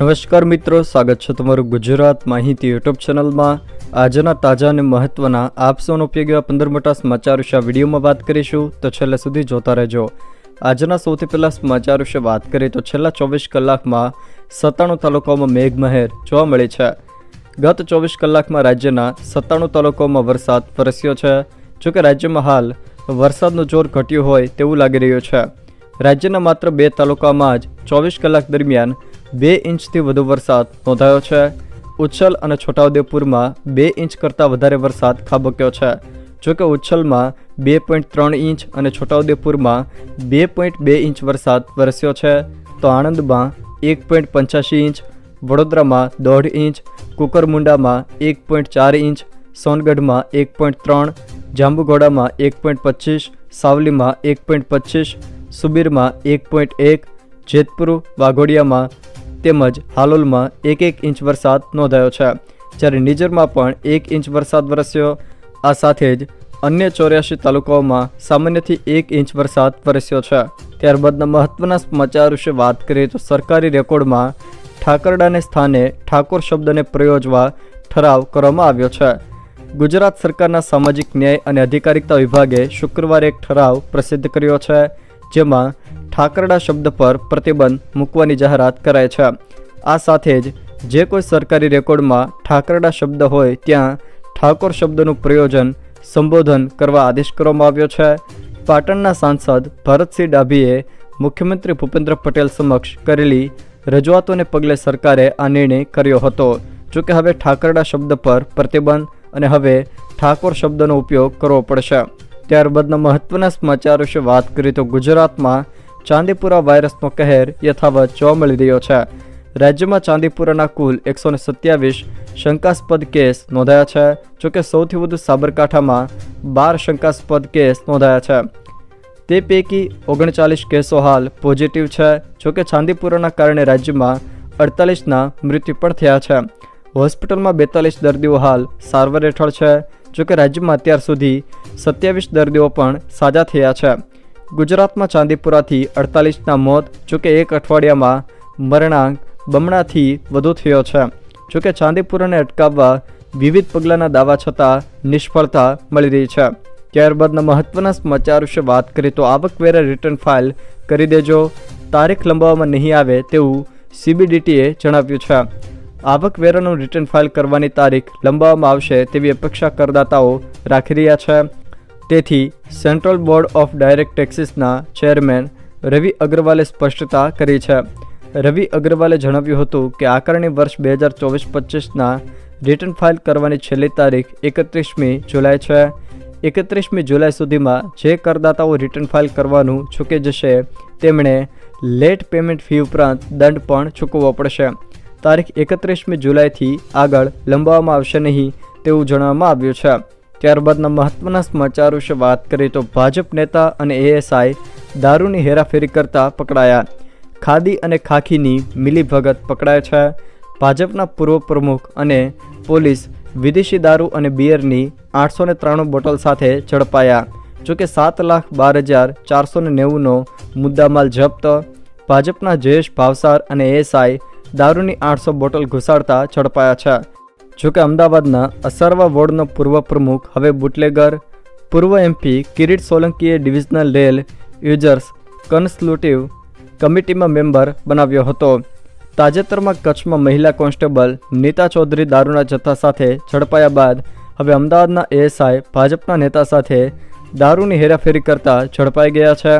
નમસ્કાર મિત્રો, સ્વાગત છે તમારું ગુજરાત માહિતી યુટ્યુબ ચેનલમાં. આજના તાજા અને મહત્વના આપ સૌનો ઉપયોગી એવા પંદર મોટા સમાચાર વિશે વિડીયોમાં વાત કરીશું, તો છેલ્લે સુધી જોતા રહેજો. આજના સૌથી પહેલાં સમાચાર વિશે વાત કરીએ, તો છેલ્લા ચોવીસ કલાકમાં સત્તાણું તાલુકાઓમાં મેઘમહેર જોવા મળી છે. ગત ચોવીસ કલાકમાં રાજ્યના સત્તાણું તાલુકાઓમાં વરસાદ વરસ્યો છે. જોકે રાજ્યમાં હાલ વરસાદનું જોર ઘટ્યું હોય તેવું લાગી રહ્યું છે. રાજ્યના માત્ર બે તાલુકામાં જ ચોવીસ કલાક દરમિયાન બે ઇંચથી વધુ વરસાદ નોંધાયો છે. ઉચ્છલ અને છોટાઉદેપુરમાં બે ઇંચ કરતાં વધારે વરસાદ ખાબક્યો છે. જોકે ઉચ્છલમાં બે પોઈન્ટ ત્રણ ઇંચ અને છોટાઉદેપુરમાં બે પોઈન્ટ બે ઇંચ વરસાદ વરસ્યો છે. તો આણંદમાં એક પોઈન્ટ પંચ્યાસી ઇંચ, વડોદરામાં દોઢ ઇંચ, કુકરમુંડામાં એક પોઈન્ટ ચાર ઇંચ, સોનગઢમાં એક પોઈન્ટ ત્રણ, જાંબુઘોડામાં એક પોઈન્ટ પચીસ, સાવલીમાં એક પોઈન્ટ પચીસ, સુબીરમાં એક પોઈન્ટ એક, જેતપુર, વાઘોડિયામાં તેમજ હાલોલમાં એક એક ઇંચ વરસાદ નોંધાયો છે. જ્યારે નિઝરમાં પણ એક ઇંચ વરસાદ વરસ્યો. આ સાથે જ અન્ય ચોર્યાસી તાલુકાઓમાં સામાન્યથી એક ઇંચ વરસાદ વરસ્યો છે. ત્યારબાદના મહત્વના સમાચાર વિશે વાત કરીએ તો સરકારી રેકોર્ડમાં ઠાકરડાને સ્થાને ઠાકોર શબ્દને પ્રયોજવા ઠરાવ કરવામાં આવ્યો છે. ગુજરાત સરકારના સામાજિક ન્યાય અને અધિકારિકતા વિભાગે શુક્રવારે એક ઠરાવ પ્રસિદ્ધ કર્યો છે, જેમાં ઠાકરડા શબ્દ પર પ્રતિબંધ મૂકવાની જાહેરાત કરાય છે. આ સાથે જ જે કોઈ સરકારી રેકોર્ડમાં ઠાકરડા શબ્દ હોય ત્યાં ઠાકોર શબ્દનું પ્રયોજન સંબોધન કરવા આદેશ કરવામાં આવ્યો છે. પાટણના સાંસદ ભરતસિંહ ડાભીએ મુખ્યમંત્રી ભૂપેન્દ્ર પટેલ સમક્ષ કરેલી રજૂઆતોને પગલે સરકારે આ નિર્ણય કર્યો હતો. જોકે હવે ઠાકરડા શબ્દ પર પ્રતિબંધ અને હવે ઠાકોર શબ્દનો ઉપયોગ કરવો પડશે. ત્યારબાદના મહત્વના સમાચાર વિશે વાત કરીએ તો ગુજરાતમાં ચાંદીપુરા વાયરસનો કહેર યથાવત જોવા મળી રહ્યો છે. રાજ્યમાં ચાંદીપુરાના કુલ એકસો સત્યાવીસ શંકાસ્પદ કેસ નોંધાયા છે, જોકે સૌથી વધુ સાબરકાંઠામાં બાર શંકાસ્પદ કેસ નોંધાયા છે. તે પૈકી ઓગણચાલીસ કેસો હાલ પોઝિટિવ છે, જોકે ચાંદીપુરાના કારણે રાજ્યમાં અડતાલીસના મૃત્યુ પણ થયા છે. હોસ્પિટલમાં બેતાલીસ દર્દીઓ હાલ સારવાર હેઠળ છે, જોકે રાજ્યમાં અત્યાર સુધી સત્યાવીસ દર્દીઓ પણ સાજા થયા છે. ગુજરાતમાં ચાંદીપુરાથી અડતાલીસના મોત, જોકે એક અઠવાડિયામાં મરણાંક બમણાથી વધુ થયો છે. જોકે ચાંદીપુરાને અટકાવવા વિવિધ પગલાંના દાવા છતાં નિષ્ફળતા મળી રહી છે. ત્યારબાદના મહત્વના સમાચાર વિશે વાત કરીએ તો આવકવેરા રિટર્ન ફાઇલ કરી દેજો. તારીખ લંબાવવામાં નહીં આવે તેવું સીબીડીટીએ જણાવ્યું છે. આવકવેરાનું રિટર્ન ફાઇલ કરવાની તારીખ લંબાવવામાં આવશે તેવી અપેક્ષા કરદાતાઓ રાખી રહ્યા છે. તેથી સેન્ટ્રલ બોર્ડ ઓફ ડાયરેક્ટ ટેક્સીસના ચેરમેન રવિ અગ્રવાલે સ્પષ્ટતા કરી છે. રવિ અગ્રવાલે જણાવ્યું હતું કે આકારણી વર્ષ બે હજાર ચોવીસ પચીસના રિટર્ન ફાઇલ કરવાની છેલ્લી તારીખ એકત્રીસમી જુલાઈ છે. એકત્રીસમી જુલાઈ સુધીમાં જે કરદાતાઓ રિટર્ન ફાઇલ કરવાનું ચૂકી જશે, તેમણે લેટ પેમેન્ટ ફી ઉપરાંત દંડ પણ ચૂકવવો પડશે. તારીખ એકત્રીસમી જુલાઈથી આગળ લંબાવવામાં આવશે નહીં તેવું જણાવવામાં આવ્યું છે. ત્યારબાદના મહત્વના સમાચાર વિશે વાત કરીએ તો ભાજપ નેતા અને એએસઆઈ દારૂની હેરાફેરી કરતા પકડાયા. ખાદી અને ખાખીની મિલીભગત પકડાય છે. ભાજપના પૂર્વ પ્રમુખ અને પોલીસ વિદેશી દારૂ અને બિયરની આઠસો ને ત્રાણું બોટલ સાથે ઝડપાયા. જોકે સાત લાખ બાર હજાર ચારસો ને નેવુંનો મુદ્દામાલ જપ્ત. ભાજપના જયેશ ભાવસાર અને એએસઆઈ દારૂની આઠસો બોટલ ઘુસાડતા ઝડપાયા છે. જોકે અમદાવાદના અસરવા વોર્ડનો પૂર્વ પ્રમુખ, હવે બુટલેગર, પૂર્વ એમપી કિરીટ સોલંકીએ ડિવિઝનલ રેલ યુઝર્સ કન્સલ્યુટિવ કમિટીમાં મેમ્બર બનાવ્યો હતો. તાજેતરમાં કચ્છમાં મહિલા કોન્સ્ટેબલ નીતા ચૌધરી દારૂના જથ્થા સાથે ઝડપાયા બાદ હવે અમદાવાદના એએસઆઈ ભાજપના નેતા સાથે દારૂની હેરાફેરી કરતા ઝડપાઈ ગયા છે.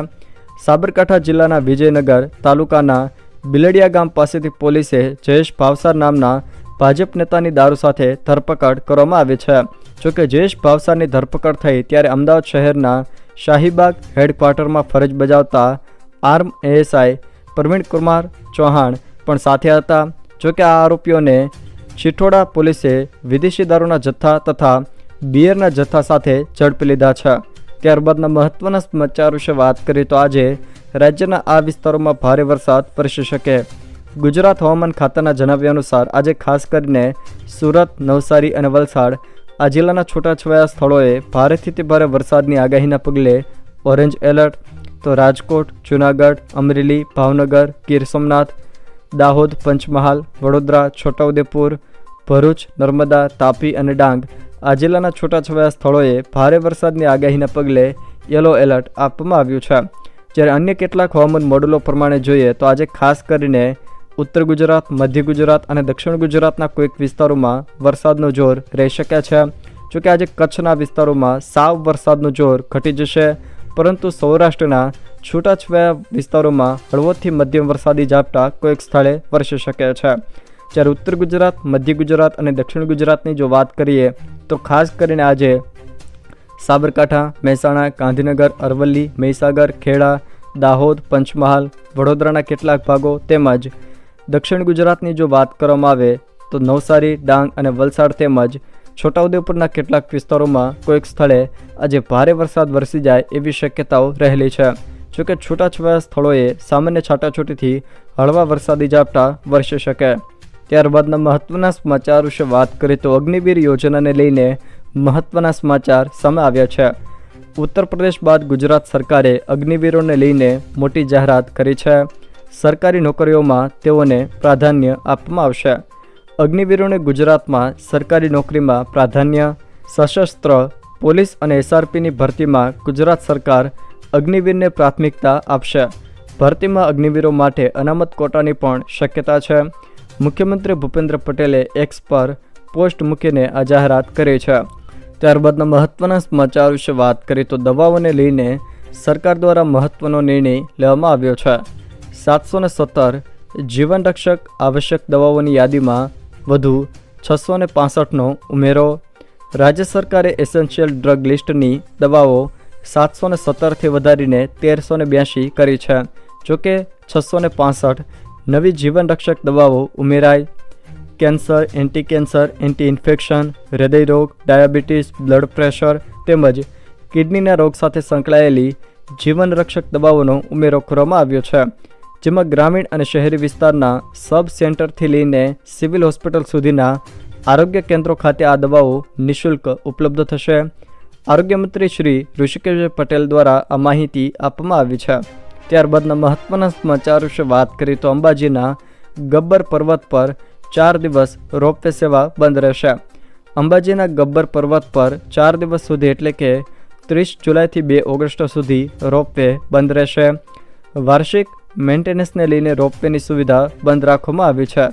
સાબરકાંઠા જિલ્લાના વિજયનગર તાલુકાના બિલડિયા ગામ પાસેથી પોલીસે જયેશ ભાવસાર નામના ભાજપ નેતાની દારૂ સાથે ધરપકડ કરવામાં આવી છે. જોકે જયેશ ભાવસારની ધરપકડ થઈ ત્યારે અમદાવાદ શહેરના શાહીબાગ હેડક્વાર્ટરમાં ફરજ બજાવતા આર્મ એએસઆઈ પ્રવીણ કુમાર ચૌહાણ પણ સાથે હતા. જોકે આ આરોપીઓને ચિઠોડા પોલીસે વિદેશી દારૂના જથ્થા તથા બિયરના જથ્થા સાથે ઝડપી લીધા છે. ત્યારબાદના મહત્વના સમાચાર વિશે વાત કરીએ તો આજે રાજ્યના આ વિસ્તારોમાં ભારે વરસાદ વરસી શકે. ગુજરાત હવામાન ખાતાના જણાવ્યા અનુસાર આજે ખાસ કરીને સુરત, નવસારી અને વલસાડ આ જિલ્લાના છૂટાછવાયા સ્થળોએ ભારેથી તે ભારે વરસાદની આગાહીના પગલે ઓરેન્જ એલર્ટ, તો રાજકોટ, જૂનાગઢ, અમરેલી, ભાવનગર, ગીર સોમનાથ, દાહોદ, પંચમહાલ, વડોદરા, છોટાઉદેપુર, ભરૂચ, નર્મદા, તાપી અને ડાંગ આ જિલ્લાના છૂટાછવાયા સ્થળોએ ભારે વરસાદની આગાહીના પગલે યલો એલર્ટ આપવામાં આવ્યું છે. જ્યારે અન્ય કેટલાક હવામાન મોડલો પ્રમાણે જોઈએ તો આજે ખાસ કરીને ઉત્તર ગુજરાત, મધ્ય ગુજરાત અને દક્ષિણ ગુજરાતના કોઈક વિસ્તારોમાં વરસાદનું જોર રહી શકે છે. જોકે આજે કચ્છના વિસ્તારોમાં સાવ વરસાદનું જોર ઘટી જશે, પરંતુ સૌરાષ્ટ્રના છૂટાછવાયા વિસ્તારોમાં હળવોથી મધ્યમ વરસાદી ઝાપટા કોઈક સ્થળે વરસી શકે છે. જ્યારે ઉત્તર ગુજરાત, મધ્ય ગુજરાત અને દક્ષિણ ગુજરાતની જો વાત કરીએ, તો ખાસ કરીને આજે સાબરકાંઠા, મહેસાણા, ગાંધીનગર, અરવલ્લી, મહીસાગર, ખેડા, દાહોદ, પંચમહાલ, વડોદરાના કેટલાક ભાગો તેમજ દક્ષિણ ગુજરાતની જો વાત કરવામાં આવે તો નવસારી, ડાંગ અને વલસાડ તેમજ છોટાઉદેપુરના કેટલાક વિસ્તારોમાં કોઈક સ્થળે આજે ભારે વરસાદ વરસી જાય એવી શક્યતાઓ રહેલી છે. જોકે છૂટાછવાયા સ્થળોએ સામાન્ય છાટાછૂટીથી હળવા વરસાદી ઝાપટા વરસી શકે. ત્યારબાદના મહત્વના સમાચાર વિશે વાત કરીએ તો અગ્નિવીર યોજનાને લઈને મહત્વના સમાચાર સામે આવ્યા છે. ઉત્તર પ્રદેશ બાદ ગુજરાત સરકારે અગ્નિવીરોને લઈને મોટી જાહેરાત કરી છે. સરકારી નોકરીઓમાં તેઓને પ્રાધાન્ય આપવામાં આવશે. અગ્નિવીરોને ગુજરાતમાં સરકારી નોકરીમાં પ્રાધાન્ય, સશસ્ત્ર, પોલીસ અને એસઆરપીની ભરતીમાં ગુજરાત સરકાર અગ્નિવીરને પ્રાથમિકતા આપશે. ભરતીમાં અગ્નિવીરો માટે અનામત કોટાની પણ શક્યતા છે. મુખ્યમંત્રી ભૂપેન્દ્ર પટેલે એક્સ પર પોસ્ટ મૂકીને આ જાહેરાત કરી છે. ત્યારબાદના મહત્ત્વના સમાચાર વિશે વાત કરીએ તો દવાઓને લઈને સરકાર દ્વારા મહત્ત્વનો નિર્ણય લેવામાં આવ્યો છે. સાતસો ને સત્તર જીવનરક્ષક આવશ્યક દવાઓની યાદીમાં વધુ છસો ને પાસઠનો ઉમેરો. રાજ્ય સરકારે એસેન્શિયલ ડ્રગ લિસ્ટની દવાઓ સાતસો ને સત્તરથી વધારીને તેરસો ને બ્યાસી કરી છે. જોકે છસો ને પાસઠ નવી જીવનરક્ષક દવાઓ ઉમેરાઈ cancer anti cancer anti infection હૃદયરોગ, diabetes, blood pressure તેમજ કિડનીના રોગ સાથે સંકળાયેલી જીવનરક્ષક દવાઓનો ઉમેરો કરવામાં આવ્યો છે. જેમાં ગ્રામીણ અને શહેરી વિસ્તારના સબ સેન્ટરથી લઈને સિવિલ હોસ્પિટલ સુધીના આરોગ્ય કેન્દ્રો ખાતે આ દવાઓ નિઃશુલ્ક ઉપલબ્ધ થશે. આરોગ્યમંત્રી શ્રી ઋષિકેશ પટેલ દ્વારા આ માહિતી આપવામાં આવી છે. ત્યારબાદના મહત્વના સમાચાર વિશે વાત કરીએ તો અંબાજીના ગબ્બર પર્વત પર ચાર દિવસ રોપવે સેવા બંધ રહેશે. અંબાજીના ગબ્બર પર્વત પર ચાર દિવસ સુધી એટલે કે ત્રીસ જુલાઈથી બે ઓગસ્ટ સુધી રોપવે બંધ રહેશે. વાર્ષિક મેન્ટેનન્સને લઈને રોપવેની સુવિધા બંધ રાખવામાં આવી છે.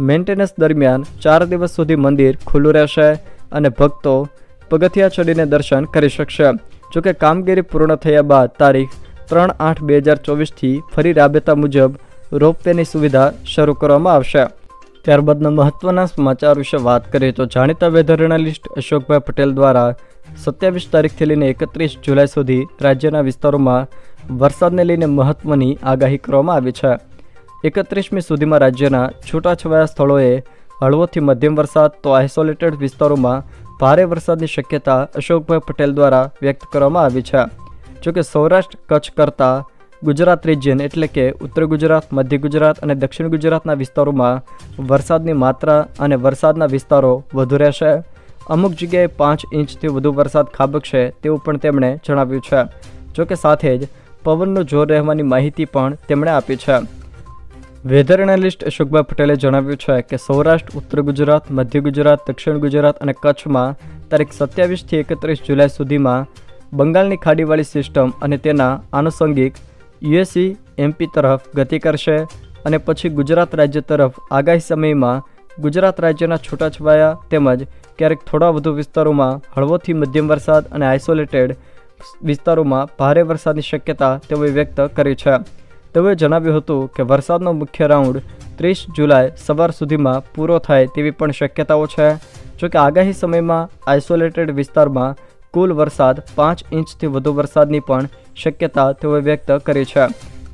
મેન્ટેનન્સ દરમિયાન ચાર દિવસ સુધી મંદિર ખુલ્લું રહેશે અને ભક્તો પગથિયા ચડીને દર્શન કરી શકશે. જોકે કામગીરી પૂર્ણ થયા બાદ તારીખ ત્રણ આઠ બે હજાર ચોવીસથી ફરી રાબેતા મુજબ રોપવેની સુવિધા શરૂ કરવામાં આવશે. ત્યારબાદના મહત્વના સમાચાર વિશે વાત કરીએ તો જાણીતા વેધર એનાલિસ્ટ અશોકભાઈ પટેલ દ્વારા સત્યાવીસ તારીખથી લઈને એકત્રીસ જુલાઈ સુધી રાજ્યના વિસ્તારોમાં વરસાદને લઈને મહત્વની આગાહી કરવામાં આવી છે. એકત્રીસમી સુધીમાં રાજ્યના છૂટાછવાયા સ્થળોએ હળવોથી મધ્યમ વરસાદ તો આઇસોલેટેડ વિસ્તારોમાં ભારે વરસાદની શક્યતા અશોકભાઈ પટેલ દ્વારા વ્યક્ત કરવામાં આવી છે. જોકે સૌરાષ્ટ્ર, કચ્છ કરતાં ગુજરાત રિજિયન એટલે કે ઉત્તર ગુજરાત, મધ્ય ગુજરાત અને દક્ષિણ ગુજરાતના વિસ્તારોમાં વરસાદની માત્રા અને વરસાદના વિસ્તારો વધુ રહેશે. અમુક જગ્યાએ પાંચ ઇંચથી વધુ વરસાદ ખાબકશે તેવું પણ તેમણે જણાવ્યું છે. જોકે સાથે જ પવનનું જોર રહેવાની માહિતી પણ તેમણે આપી છે. વેધર એનાલિસ્ટ અશોકભાઈ પટેલે જણાવ્યું છે કે સૌરાષ્ટ્ર, ઉત્તર ગુજરાત, મધ્ય ગુજરાત, દક્ષિણ ગુજરાત અને કચ્છમાં તારીખ સત્યાવીસથી એકત્રીસ જુલાઈ સુધીમાં બંગાળની ખાડીવાળી સિસ્ટમ અને તેના આનુષંગિક યુએસી એમપી તરફ ગતિ કરશે અને પછી ગુજરાત રાજ્ય તરફ આગાહી સમયમાં ગુજરાત રાજ્યના છૂટાછવાયા તેમજ ક્યારેક થોડા વધુ વિસ્તારોમાં હળવોથી મધ્યમ વરસાદ અને આઇસોલેટેડ વિસ્તારોમાં ભારે વરસાદની શક્યતા તેઓએ વ્યક્ત કરી છે. તેઓએ જણાવ્યું હતું કે વરસાદનો મુખ્ય રાઉન્ડ ત્રીસ જુલાઈ સવાર સુધીમાં પૂરો થાય તેવી પણ શક્યતાઓ છે. જોકે આગાહી સમયમાં આઇસોલેટેડ વિસ્તારમાં કુલ વરસાદ પાંચ ઇંચથી વધુ વરસાદની પણ શક્યતા તેઓએ વ્યક્ત કરી છે.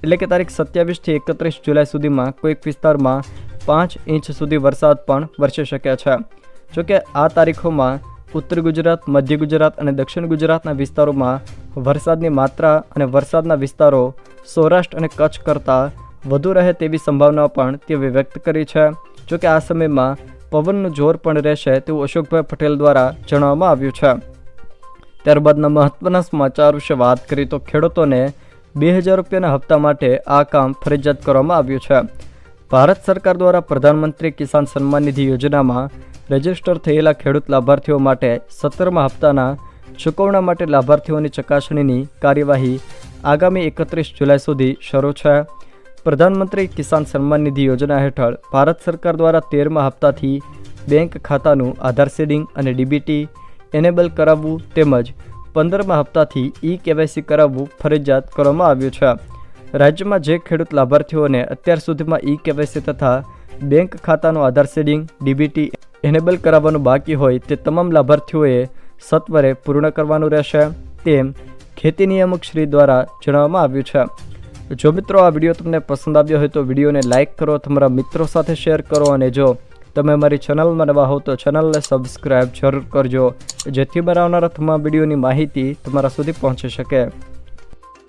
એટલે કે તારીખ સત્યાવીસથી એકત્રીસ જુલાઈ સુધીમાં કોઈક વિસ્તારમાં પાંચ ઇંચ સુધી વરસાદ પણ વરસી શકે છે. જોકે આ તારીખોમાં ઉત્તર ગુજરાત, મધ્ય ગુજરાત અને દક્ષિણ ગુજરાતના વિસ્તારોમાં વરસાદની માત્રા અને વરસાદના વિસ્તારો સૌરાષ્ટ્ર અને કચ્છ કરતાં વધુ રહે તેવી સંભાવના પણ તેઓએ વ્યક્ત કરી છે. જોકે આ સમયમાં પવનનું જોર પણ રહેશે તેવું અશોકભાઈ પટેલ દ્વારા જણાવવામાં આવ્યું છે. ત્યારબાદના મહત્વના સમાચાર વિશે વાત કરી તો ખેડૂતોને બે હજાર રૂપિયાના હપ્તા માટે આ કામ ફરજિયાત કરવામાં આવ્યું છે. ભારત સરકાર દ્વારા પ્રધાનમંત્રી કિસાન સન્માન નિધિ યોજનામાં રજિસ્ટર થયેલા ખેડૂત લાભાર્થીઓ માટે સત્તરમા હપ્તાના ચૂકવણા માટે લાભાર્થીઓની ચકાસણીની કાર્યવાહી આગામી એકત્રીસ જુલાઈ સુધી શરૂ છે. પ્રધાનમંત્રી કિસાન સન્માન નિધિ યોજના હેઠળ ભારત સરકાર દ્વારા તેરમા હપ્તાથી બેંક ખાતાનું આધાર સેડિંગ અને ડીબીટી એનેબલ કરાવવું તેમજ પંદરમા હપ્તાથી ઈ કેવાયસી કરાવવું ફરજિયાત કરવામાં આવ્યું છે. રાજ્યમાં જે ખેડૂત લાભાર્થીઓને અત્યાર સુધીમાં ઈ કેવાયસી તથા બેંક ખાતાનું આધાર સેડિંગ, ડીબીટી એનેબલ કરાવવાનું બાકી હોય તે તમામ લાભાર્થીઓએ સત્વરે પૂર્ણ કરવાનું રહેશે. તેમ ખેતી નિયામક શ્રી દ્વારા જણાવવામાં આવ્યું છે. જો મિત્રો આ વીડિયો તમને પસંદ આવ્યો હોય તો વિડીયોને લાઇક કરો, તમારા મિત્રો સાથે શેર કરો અને જો તમે મારી ચેનલમાં નવા હો તો ચેનલને સબસ્ક્રાઈબ જરૂર કરજો, જેથી બનાવનારા તમામ વિડીયોની માહિતી તમારા સુધી પહોંચી શકે.